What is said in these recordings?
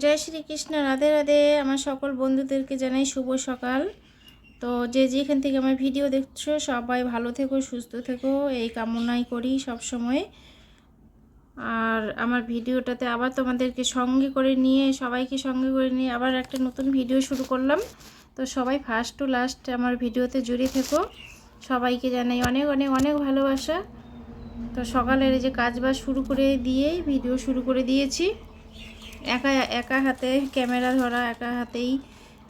জয় শ্রীকৃষ্ণ, রাধে রাধে। আমার সকল বন্ধুদেরকে জানাই শুভ সকাল। তো যে যেখান থেকে আমার ভিডিও দেখছ, সবাই ভালো থেকো, সুস্থ থেকো। এই কামনাই করি সব সময়। আর আমার ভিডিওটাতে আবার তোমাদেরকে সঙ্গে করে নিয়ে, সবাইকে সঙ্গে করে নিয়ে আবার একটা নতুন ভিডিও শুরু করলাম। তো সবাই ফার্স্ট টু লাস্ট আমার ভিডিওতে জুড়ে থেকো। সবাইকে জানাই অনেক অনেক অনেক ভালোবাসা। তো সকালের এই যে কাজ বাজ শুরু করে দিয়েই, ভিডিও শুরু করে দিয়েছি। একা একা হাতে ক্যামেরা ধরা, একা হাতেই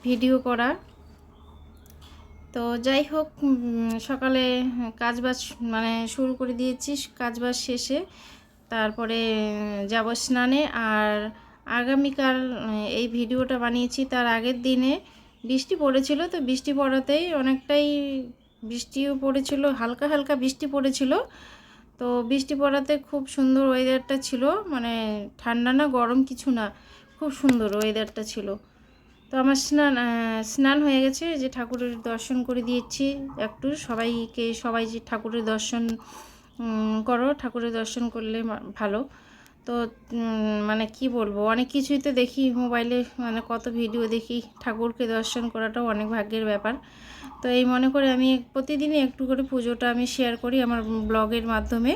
ভিডিও করা। তো যাই হোক সকালে কাজবাজ মানে শুরু করে দিয়েছি কাজবাজ শেষে। তারপরে যাব স্নানে আর আগামীকাল এই ভিডিওটা বানিয়েছি তার আগের দিনে। বৃষ্টি পড়েছিল তো বৃষ্টি পড়াতেই অনেকটাই বৃষ্টিও পড়েছিল, হালকা হালকা বৃষ্টি পড়েছিল। তো বৃষ্টি পড়াতে খুব সুন্দর ওয়েদারটা ছিল মানে ঠান্ডা না গরম কিছু না, খুব সুন্দর ওয়েদারটা ছিল। তো আমার স্নান স্নান হয়ে গেছে, যে ঠাকুরের দর্শন করে দিয়েছি। একটু সবাইকে, সবাই যে ঠাকুরের দর্শন করো, ঠাকুরের দর্শন করলে ভালো। তো মানে কি বলব? অনেক কিছুই তো দেখি মোবাইলে মানে কত ভিডিও দেখি। ঠাকুরকে দর্শন করাটাও অনেক ভাগ্যের ব্যাপার। তো এই মনে করে আমি প্রতিদিনই একটু করে পুজোটা আমি শেয়ার করি আমার ব্লগের মাধ্যমে।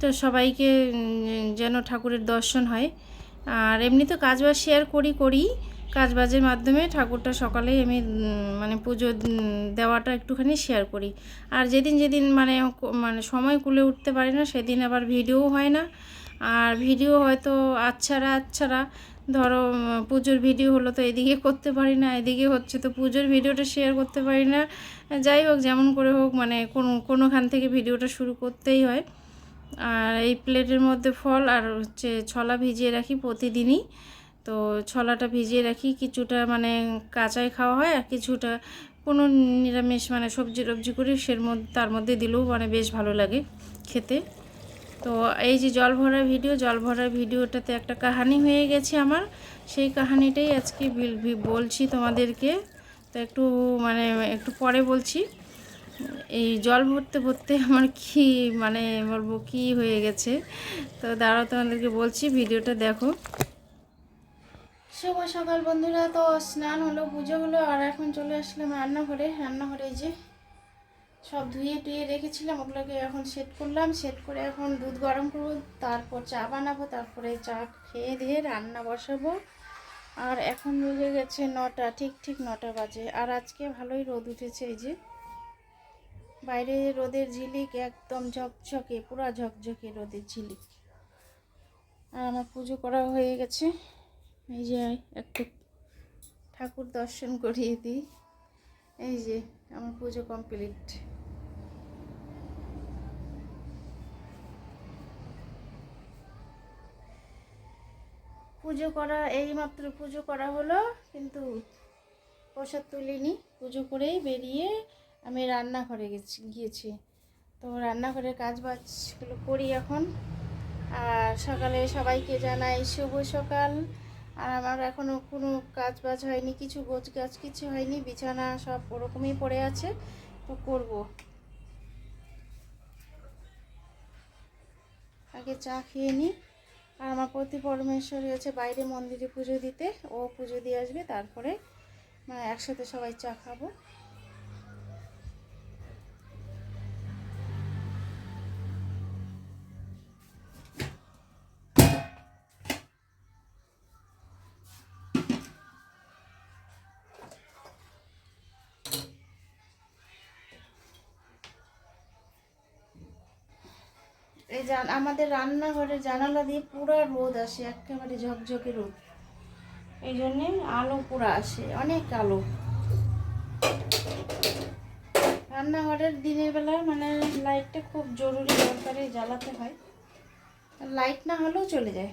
তো সবাইকে যেন ঠাকুরের দর্শন হয়। আর এমনি তো কাজবাজ শেয়ার করি করি। কাজবাজের মাধ্যমে ঠাকুরটা সকালেই আমি মানে পুজো দেওয়াটা একটুখানি শেয়ার করি। আর যেদিন যেদিন মানে মানে সময় কুলে উঠতে পারি না, সেদিন আবার ভিডিও হয় না। আর ভিডিও হয়তো আচ্ছারা আচ্ছারা ধরো পুজোর ভিডিও হলো তো এদিকে করতে পারি না, এদিকে হচ্ছে তো পুজোর ভিডিওটা শেয়ার করতে পারি না। যাই হোক, যেমন করে হোক মানে কোনো, কোনোখান থেকে ভিডিওটা শুরু করতেই হয়। আর এই প্লেটের মধ্যে ফল আর হচ্ছে ছলা ভিজিয়ে রাখি প্রতিদিনই। তো ছলাটা ভিজিয়ে রাখি, কিছুটা মানে কাঁচাই খাওয়া হয় আর কিছুটা কোনো নিরামিষ মানে সবজি টবজি করে সের মধ্যে, তার মধ্যে দিলেও মানে বেশ ভালো লাগে খেতে। তো এই যে জল ভরা ভিডিও জল ভরা ভিডিওটাতে একটা কাহানি হয়ে গেছে আমার। সেই কাহানিটাই আজকে বলছি তোমাদেরকে। তো একটু মানে একটু পরে বলছি। এই জল ভরতে ভরতে আমার কি মানে বলব, কি হয়ে গেছে? তো দাঁড়াও তোমাদেরকে বলছি, ভিডিওটা দেখো। শুভ সকাল বন্ধুরা। তো স্নান হলো, পুজো হলো, আর এখন চলে আসলাম রান্নাঘরে। রান্নাঘরে যে সব ধুয়ে টুয়ে রেখেছিলাম, ওগুলোকে এখন সেট করলাম সেট করে এখন দুধ গরম করব, তারপর চা বানাবো, তারপরে চা খেয়ে দিয়ে রান্না বসাবো। আর এখন বেজে গেছে নটা, ঠিক ঠিক নটা বাজে। আর আজকে ভালোই রোদ উঠেছে এই যে। বাইরে রোদের ঝিলিক একদম ঝকঝকে, পুরা ঝকঝকে রোদের ঝিলিক। আর আমার পুজো করা হয়ে গেছে। এই যে একটু ঠাকুর দর্শন করিয়ে দিই। এই যে আমার পুজো কমপ্লিট পুজো করা, এই মাত্র পুজো করা হলো, কিন্তু প্রসাদ তুলিনি। পুজো করেই বেরিয়ে আমি রান্নাঘরে গেছি, গিয়েছি। তো রান্নাঘরের কাজ বাজগুলো করি এখন। আর সকালে সবাইকে জানাই শুভ সকাল। আর আমার এখনও কোনো কাজ বাজ হয়নি, কিছু গোছ গাছ কিছু হয়নি, বিছানা সব ওরকমই পড়ে আছে, তো করব। আগে চা খেয়ে নিই। আর আমার প্রতি পরমেশ্বরী হচ্ছে বাইরে মন্দিরে পুজো দিতে, ও পুজো দিয়ে আসবে, তারপরে মানে একসাথে সবাই চা খাব। আমাদের রান্নাঘরে জানালা দিয়ে পুরো রোদ আসে, একেবারে ঝকঝকে রোদ। এই জন্যে আলো পুরো আসে, অনেক আলো। রান্নাঘরের দিনের বেলা মানে লাইটটা খুব জরুরি দরকারে জ্বালাতে হয়। লাইট না হলেও চলে যায়।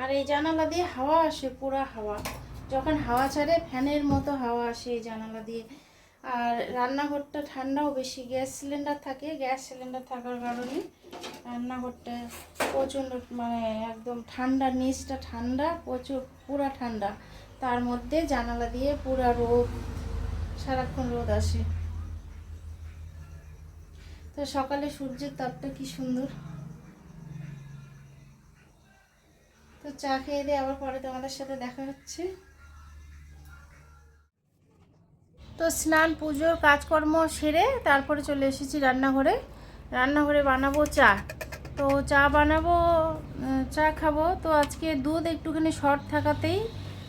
আর এই জানালা দিয়ে হাওয়া আসে, পুরা হাওয়া। যখন হাওয়া ছাড়ে, ফ্যানের মতো হাওয়া আসে এই জানালা দিয়ে। আর রান্নাঘরটা ঠান্ডাও বেশি, গ্যাস সিলিন্ডার থাকে, গ্যাস সিলিন্ডার থাকার কারণে রান্নাঘরটা প্রচণ্ড মানে একদম ঠান্ডা, নিচটা ঠান্ডা, প্রচুর, পুরা ঠান্ডা। তার মধ্যে জানালা দিয়ে পুরা রোদ, সারাক্ষণ রোদ আসে। তো সকালে সূর্যের তাপটা কি সুন্দর। তো চা খেয়ে দিয়ে আবার পরে তোমাদের সাথে দেখা হচ্ছে। তো স্নান পুজোর কাজকর্ম সেরে তারপরে চলে এসেছি রান্নাঘরে। রান্নাঘরে বানাবো চা। তো চা বানাবো চা খাব। তো আজকে দুধ একটুখানি শর্ট থাকাতেই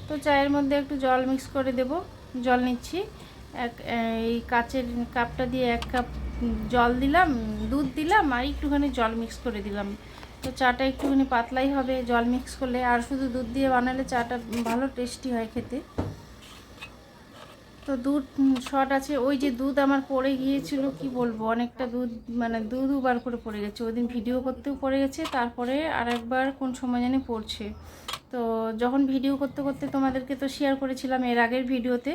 তো চায়ের মধ্যে একটু জল মিক্স করে দেব। জল নিচ্ছি। এক, এই কাচের কাপটা দিয়ে এক কাপ জল দিলাম, দুধ দিলাম আর একটুখানি জল মিক্স করে দিলাম। তো চাটা একটুখানি পাতলাই হবে জল মিক্স করলে। আর শুধু দুধ দিয়ে বানালে চাটা ভালো টেস্টি হয় খেতে। তো দুধ শর্ট আছে। ওই যে দুধ আমার পড়ে গিয়েছিল, কি বলব? অনেকটা দুধ মানে দুধ দুবার করে পড়ে গেছে। ওই দিন ভিডিও করতেও পড়ে গেছে, তারপরে আর একবার কোন সময় জানি পড়ছে। তো যখন ভিডিও করতে করতে তোমাদেরকে তো শেয়ার করেছিলাম এর আগের ভিডিওতে,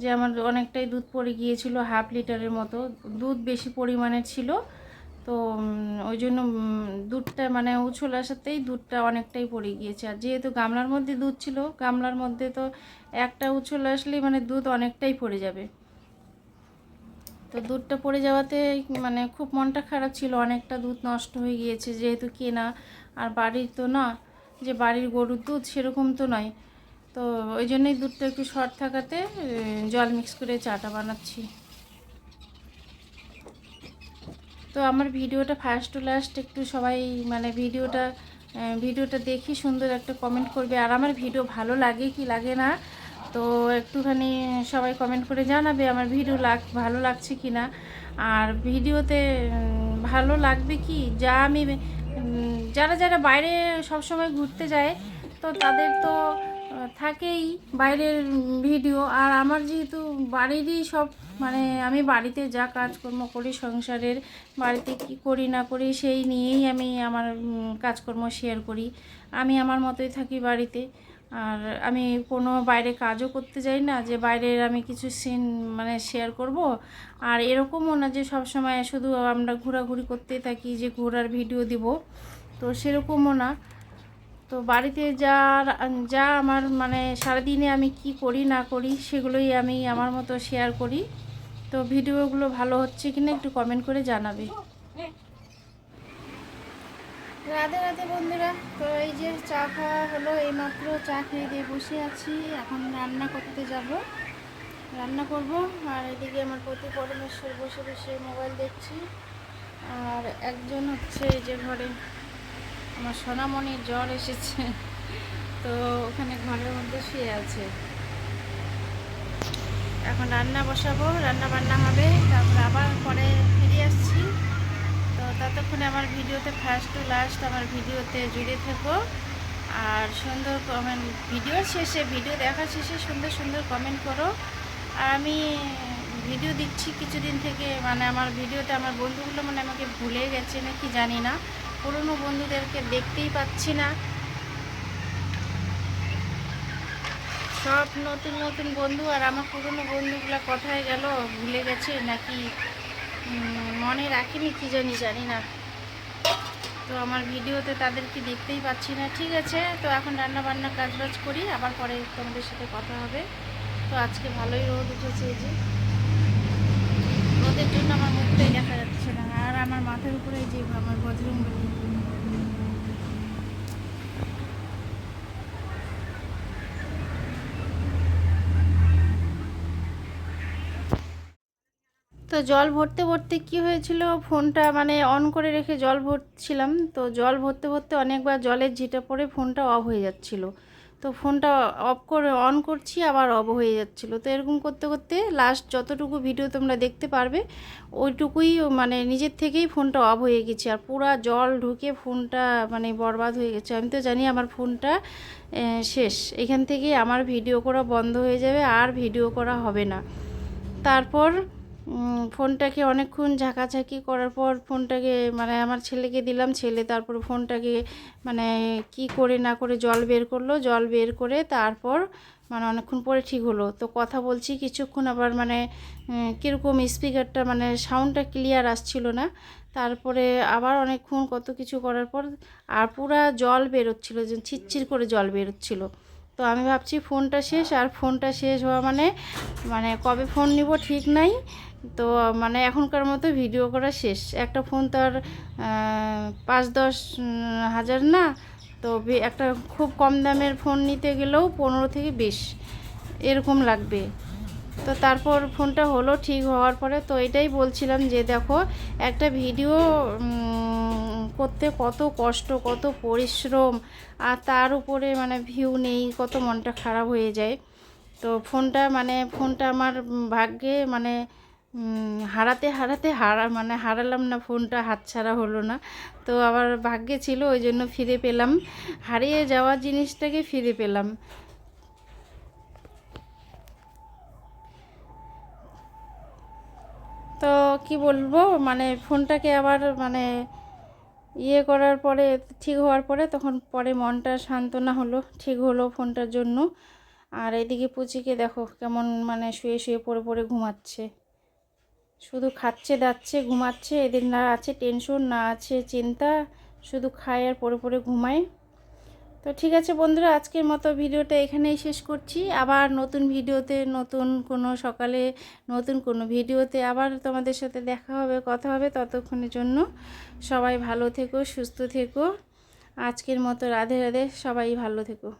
যে আমার অনেকটাই দুধ পড়ে গিয়েছিল হাফ লিটারের মতো। দুধ বেশি পরিমাণের ছিল তো ওই জন্য দুধটা মানে উছল আসাতেই দুধটা অনেকটাই পড়ে গিয়েছে। আর যেহেতু গামলার মধ্যে দুধ ছিল, গামলার মধ্যে তো একটা উছল আসলেই মানে দুধ অনেকটাই পড়ে যাবে। তো দুধটা পড়ে যাওয়াতে মানে খুব মনটা খারাপ ছিল, অনেকটা দুধ নষ্ট হয়ে গিয়েছে যেহেতু কেনা। আর বাড়ির তো না, যে বাড়ির গরুর দুধ সেরকম তো নয়। তো ওই জন্যই দুধটা একটু শর্ট থাকাতে জল মিক্স করে চাটা বানাচ্ছি। তো আমার ভিডিওটা ফার্স্ট টু লাস্ট একটু সবাই মানে ভিডিওটা ভিডিওটা দেখি সুন্দর একটা কমেন্ট করবে। আর আমার ভিডিও ভালো লাগে কি লাগে না, তো একটুখানি সবাই কমেন্ট করে জানাবে আমার ভিডিও লাগ, ভালো লাগছে কি না আর ভিডিওতে ভালো লাগবে কি? যা আমি যারা যারা বাইরে সবসময় ঘুরতে যায়, তো তাদের তো থাকেই বাইরের ভিডিও, আর আমার যেহেতু বাড়িরই সব মানে আমি বাড়িতে যা কাজকর্ম করি সংসারের, বাড়িতে কি করি না করি সেই নিয়েই আমি আমার কাজকর্ম শেয়ার করি। আমি আমার মতোই থাকি বাড়িতে, আর আমি কোনো বাইরে কাজও করতে যাই না, যে বাইরের আমি কিছু সিন মানে শেয়ার করব। আর এরকমও না যে সব সময় শুধু আমরা ঘোরাঘুরি করতেই থাকি, যে ঘোরার ভিডিও দিব, তো সেরকমও না। তো বাড়িতে যা যা আমার মানে সারাদিনে আমি কি করি, না করি, সেগুলোই আমি আমার মতো শেয়ার করি। তো ভিডিওগুলো ভালো হচ্ছে কিনা একটু কমেন্ট করে জানাবে। রাধে রাধে বন্ধুরা, তো এই যে চা খাওয়া হলো এইমাত্র, চা খেয়ে দিয়ে বসে আছি। এখন রান্না করতে যাব। রান্না করব, আর এদিকে আমার পতি পরমেশ্বর বসে বসে মোবাইল দেখছি। আর একজন হচ্ছে এই যে ঘরে আমার সোনামণির জ্বর এসেছে। তো ওখানে ঘরের মধ্যে শুয়ে আছে। এখন রান্না বসাবো, রান্না বান্না হবে, তারপর আবার পরে ফিরে আসছি। তো ততক্ষণে আমার ভিডিওতে ফার্স্ট টু লাস্ট আমার ভিডিওতে জুড়ে থেকো। আর সুন্দর কমেন্ট ভিডিও শেষে, ভিডিও দেখার শেষে সুন্দর সুন্দর কমেন্ট করো। আর আমি ভিডিও দিচ্ছি কিছুদিন থেকে মানে আমার ভিডিওতে আমার বন্ধুগুলো মানে আমাকে ভুলে গেছে নাকি জানি না। পুরনো বন্ধুদেরকে দেখতেই পাচ্ছি না। সব নতুন নতুন বন্ধু আর আমার পুরনো বন্ধুগুলো কোথায় গেল? ভুলে গেছে নাকি? মনে রাখিনি, কি জানি জানি না। তো আমার ভিডিওতে তাদেরকে দেখতেই পাচ্ছি না। ঠিক আছে, তো এখন রান্না বান্না কাজ বাজ করি, আবার পরে তোমাদের সাথে কথা হবে। তো আজকে ভালোই রোদ উঠেছে যে। রোদের জন্য আমার মুখটাই দেখা যাচ্ছে না। আর আমার মাথার উপরে যে আমার বজরংবলী। তো জল ভরতে ভরতে কি হয়েছিল? ফোনটা মানে অন করে রেখে জল ভরছিলাম। তো জল ভরতে ভরতে অনেকবার জলের ঝিটা পড়ে ফোনটা অফ হয়ে যাচ্ছিল। তো ফোনটা অফ করে অন করছি, আবার অফ হয়ে যাচ্ছিল। তো এরকম করতে করতে লাস্ট যতটুকু ভিডিও তোমরা দেখতে পারবে, ওইটুকুই মানে নিজের থেকেই ফোনটা অফ হয়ে গেছে। আর পুরা জল ঢুকে ফোনটা মানে বরবাদ হয়ে গেছে। আমি তো জানি আমার ফোনটা শেষ। এখান থেকে আমার ভিডিও করা বন্ধ হয়ে যাবে, আর ভিডিও করা হবে না। তারপর ফোনটাকে অনেকক্ষণ ঝাঁকাঝাঁকি করার পর ফোনটাকে মানে আমার ছেলেকে দিলাম, ছেলে তারপর ফোনটাকে মানে কি করে না করে জল বের করল, জল বের করে তারপর মানে অনেকক্ষণ পরে ঠিক হলো। তো কথা বলছি, কিছুক্ষণ আবার মানে কীরকম স্পিকারটা মানে সাউন্ডটা ক্লিয়ার আসছিল না। তারপরে আবার অনেকক্ষণ কত কিছু করার পর, আর পুরা জল বেরোচ্ছিলো, যে ছিটছির করে জল বেরোচ্ছিলো। তো আমি ভাবছি ফোনটা শেষ, আর ফোনটা শেষ হওয়া মানে মানে কবে ফোন নিব ঠিক নাই। তো মানে এখনকার মতো ভিডিও করা শেষ। একটা ফোন তো আর পাঁচ দশ হাজার না। তো একটা খুব কম দামের ফোন নিতে গেলেও পনেরো থেকে বিশ এরকম লাগবে। তো তারপর ফোনটা হলো ঠিক হওয়ার পরে তো এটাই বলছিলাম যে দেখো, একটা ভিডিও করতে কত কষ্ট, কত পরিশ্রম, আর তার উপরে মানে ভিউ নেই, কত মনটা খারাপ হয়ে যায়। তো ফোনটা মানে ফোনটা আমার ভাগ্যে মানে হারাতে হারাতে হারা মানে হারালাম না, ফোনটা হাতছাড়া হলো না। তো আবার ভাগ্যে ছিল, ওই জন্য ফিরে পেলাম। হারিয়ে যাওয়া জিনিসটাকে ফিরে পেলাম। তো কি বলব মানে ফোনটাকে আবার মানে ইয়ে করার পরে, ঠিক হওয়ার পরে তখন পরে মনটা সান্ত্বনা হলো, ঠিক হলো ফোনটার জন্য। আর এদিকে পুচিকে দেখো কেমন মানে শুয়ে শুয়ে পড়ে পড়ে ঘুমাচ্ছে। শুধু খাচ্ছে, দাচ্ছে, ঘুমাচ্ছে, এদের না আছে টেনশন না আছে চিন্তা, শুধু খায় আর পরে পরে ঘুমায়। তো ঠিক আছে বন্ধুরা, আজকের মতো ভিডিওটা এখানেই শেষ করছি। আবার নতুন ভিডিওতে, নতুন কোনো সকালে, নতুন কোনো ভিডিওতে আবার তোমাদের সাথে দেখা হবে, কথা হবে ততক্ষণের জন্য। সবাই ভালো থেকো, সুস্থ থেকো। আজকের মতো রাধে রাধে, সবাই ভালো থেকো।